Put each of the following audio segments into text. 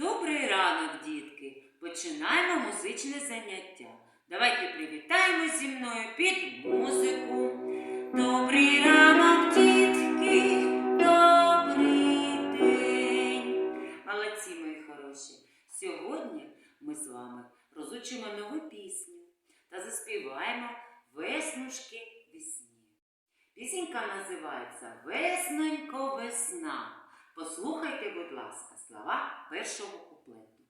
Добрий ранок, дітки! Починаємо музичне заняття. Давайте привітаємо зі мною під музику. Добрий ранок, дітки, добрий день! Молодці, мої хороші! Сьогодні ми з вами розучимо нову пісню та заспіваємо веснушки весні. Пісінька називається Весненько весна. Послухайте, будь ласка, слова першого куплету.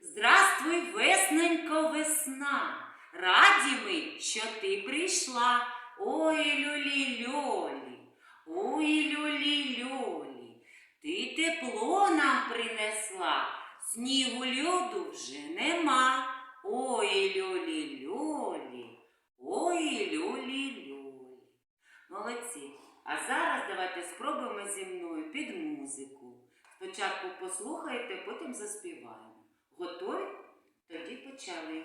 Здравствуй, веснонько, весна! Раді ми, що ти прийшла. Ой, люлі льолі, ой, люлі льолі, ти тепло нам принесла, снігу льоду вже нема. Ой, люлі льолі, ой, люлі льолі. Молодці. А зараз давайте спробуємо зі мною під музику. Спочатку послухайте, потім заспіваємо. Готові? Тоді почали.